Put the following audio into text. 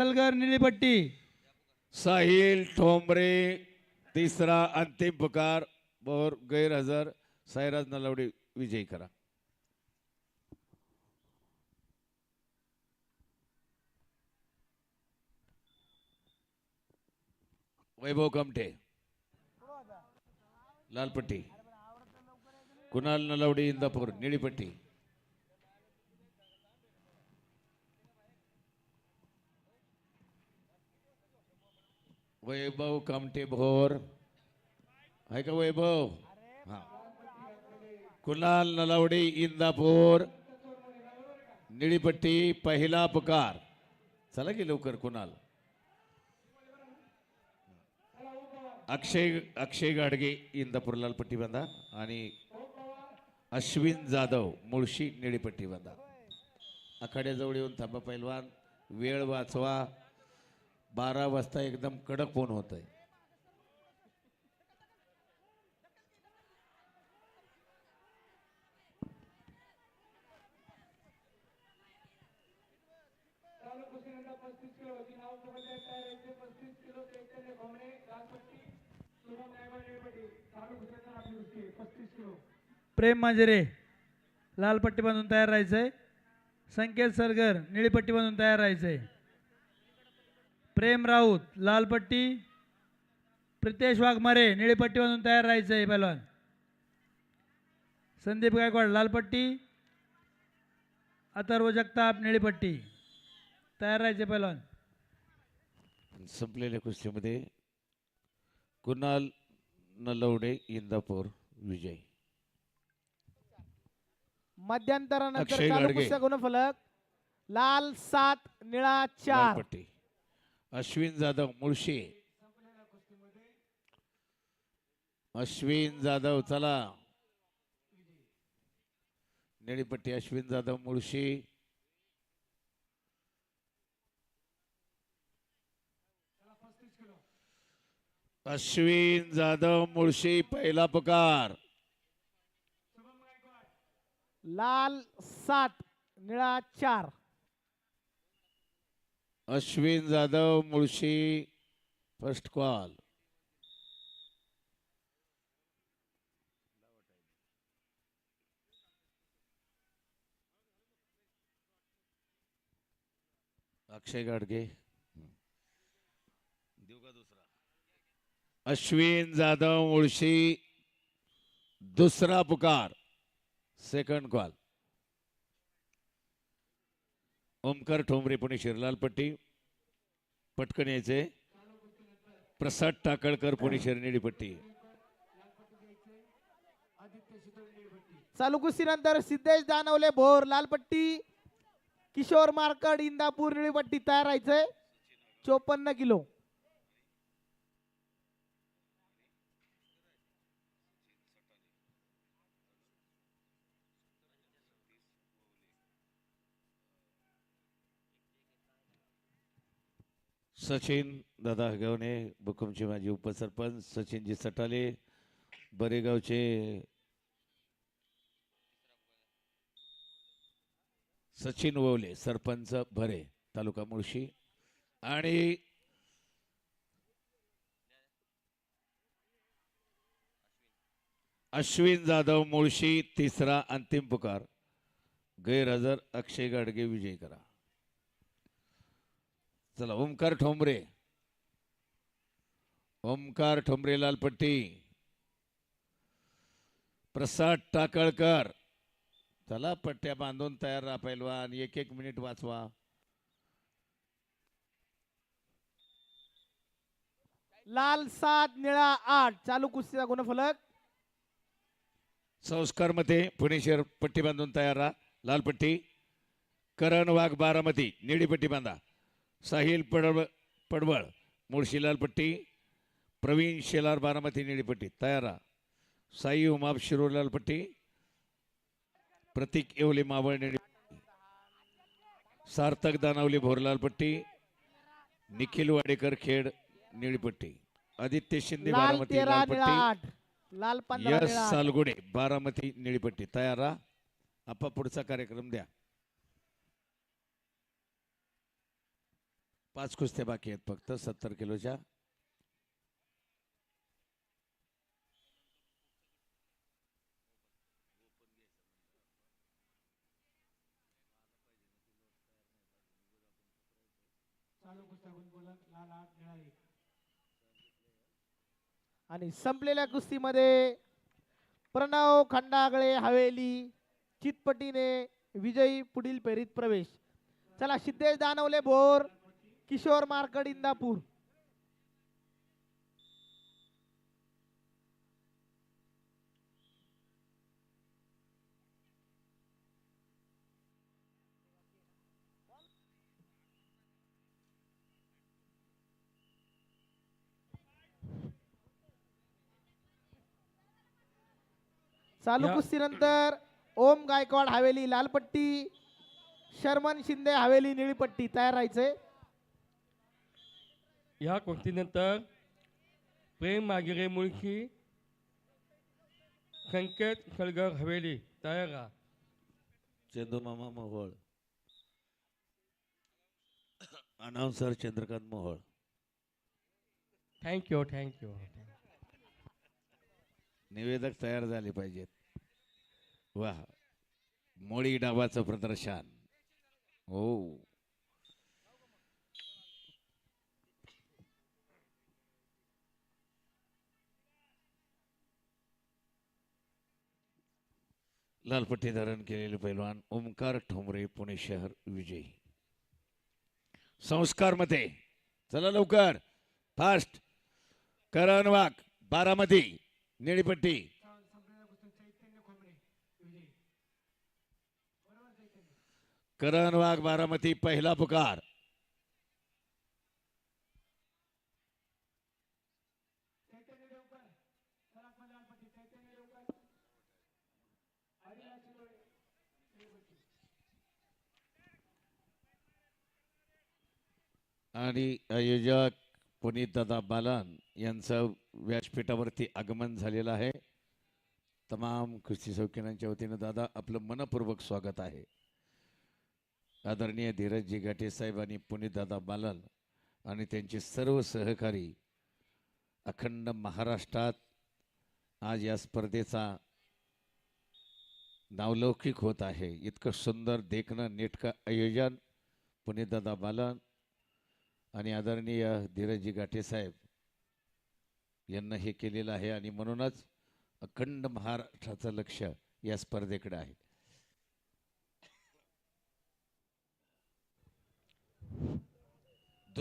सलगर निळीपट्टी साहिल ठोंबरे तिसरा अंतिम पुकार और गैरहजर साईराज नलावडे विजयी करा. वैभव कमठे लालपट्टी. कुणाल नलावडे इंदापूर निळीपट्टी वैभव कामटे भोर. आहे का वैभव? हा. कुणाल नलावडे इंदापूर. निळीपट्टी पहिला पुकार. चला की लवकर कुणाल. अक्षय अक्षय गाडगे इंदापूर लालपट्टी बांधा. आणि अश्विन जाधव मुळशी निळीपट्टी बांधा. आखाड्याजवळ येऊन थांबा पैलवान. वेळ वाचवा. बारा वाजता एकदम कडक फोन होत आहे प्रेम मांजरे लाल पट्टी बांधून तयार राहायचंय. संकेत सरगर निळी पट्टी बांधून तयार राहायचंय. प्रेम राऊत लाल पट्टी प्रितेश वाघमारे निळी पट्टी बांधून तयार राहायचंय पहिलवान. संदीप गायकवाड लाल पट्टी अथर्व जगताप निळी पट्टी तयार राहायचे पहिलवान. संपलेल्या कुस्तीमध्ये कुणाल नलवडे इंदापूर विजय. मध्यंतरानंतर अक्षय चालू गाडगे. कुस्त्या गुणफलक. लाल सात निळा चार. लालपट्टी. अश्विन जाधव मुळशी. अश्विन जाधव चला. निळीपट्टी अश्विन जाधव मुळशी. अश्विन जाधव मुळशी पहिला पुकार. लाल सात निळा चार. Ashwin Jadhav Mulshi first call Akshay Gadge. देऊ का दुसरा अश्विन जाधव मुळशी दुसरा पुकार. सेकंड कॉल ओमकार ठोंबरे पुणे शिरलालपट्टी पटकन यायचे. प्रसाद टाकळकर पुणे शिरनेडीपट्टी चालू कुस्तीनंतर सिद्धेश दानवले भोर लालपट्टी किशोर मार्कड इंदापूर निळीपट्टी तयार राहायचंय चोपन्न किलो. सचिन दादा हगवणे बुकुमचे माजी उपसरपंच सचिनजी सटाले बरेगावचे सचिन ववले सरपंच भरे तालुका मुळशी. आणि अश्विन जाधव मुळशी तिसरा अंतिम पुकार. गैरहजर अक्षय गाडगे विजयी करा. चला ओमकार ठोंबरे. ओमकार ठोंबरे लालपट्टी. प्रसाद टाकळकर. चला पट्ट्या बांधून तयार राहा पैलवान. एक एक मिनिट वाचवा. लाल सात निळा आठ. चालू कुस्तीचा गुणफलक. संस्कारमध्ये पुणे शहर पट्टी बांधून तयार राहा. लालपट्टी. करण वाघ बारामती. निळी पट्टी बांधा. साहिल पडवळ पडवळ मुळशी लालपट्टी प्रवीण शेलार बारामती निळी पट्टी तयार साई उमाप शिरोर लालपट्टी प्रतीक येवले मावळ निळी सार्थक दानावली भोर लालपट्टी निखिल वाडेकर खेड निळीपट्टी आदित्य शिंदे बारामती लालपट्टी लाल आठ. सालगुडे बारामती निळीपट्टी तयार आपा पुढचा कार्यक्रम द्या पाच कुस्त्या बाकी आहेत फक्त सत्तर किलोच्या. आणि संपलेल्या कुस्तीमध्ये प्रणव खंडागळे हवेली चितपटीने विजयी पुढील फेरीत प्रवेश. चला सिद्धेश दानवले भोर किशोर मार्कड इंदापूर. चालू कुस्तीनंतर ओम गायकवाड हवेली लालपट्टी शर्मन शिंदे हवेली निळीपट्टी तयार राहायचंय या कुस्तीनंतर प्रेम मागिरे मुळशी संकेत सलगर हवेली तयार राहा. चंदू मामा Mohol. Announcer Chandrakant Mohol. Thank you thank you निवेदक तयार झाले पाहिजेत. वा मोळी डावाचं प्रदर्शन. हो. लालपट्टी धारण केलेले पैलवान ओमकार ठोंबरे पुणे शहर विजयी. संस्कारमध्ये चला लवकर फास्ट करण वाघ बारामती निळीपट्टी. करण वाघ बारामती पहिला पुकार. आणि आयोजक पुनीत दादा बालन यांचं व्यासपीठावरती आगमन झालेलं आहे. तमाम कुस्ती सौकिनांच्या वतीनं दादा आपलं मनपूर्वक स्वागत आहे. आदरणीय धीरजजी गाठे साहेब आणि पुनीत दादा बालन आणि त्यांचे सर्व सहकारी अखंड महाराष्ट्रात आज या स्पर्धेचा नावलौकिक होत आहे. इतकं सुंदर देखणं नेटकं आयोजन पुणेदादा बालन आणि आदरणीय धीरजी गाठे साहेब यांना हे केलेलं आहे आणि म्हणूनच अखंड महाराष्ट्राचं लक्ष या स्पर्धेकडे आहे.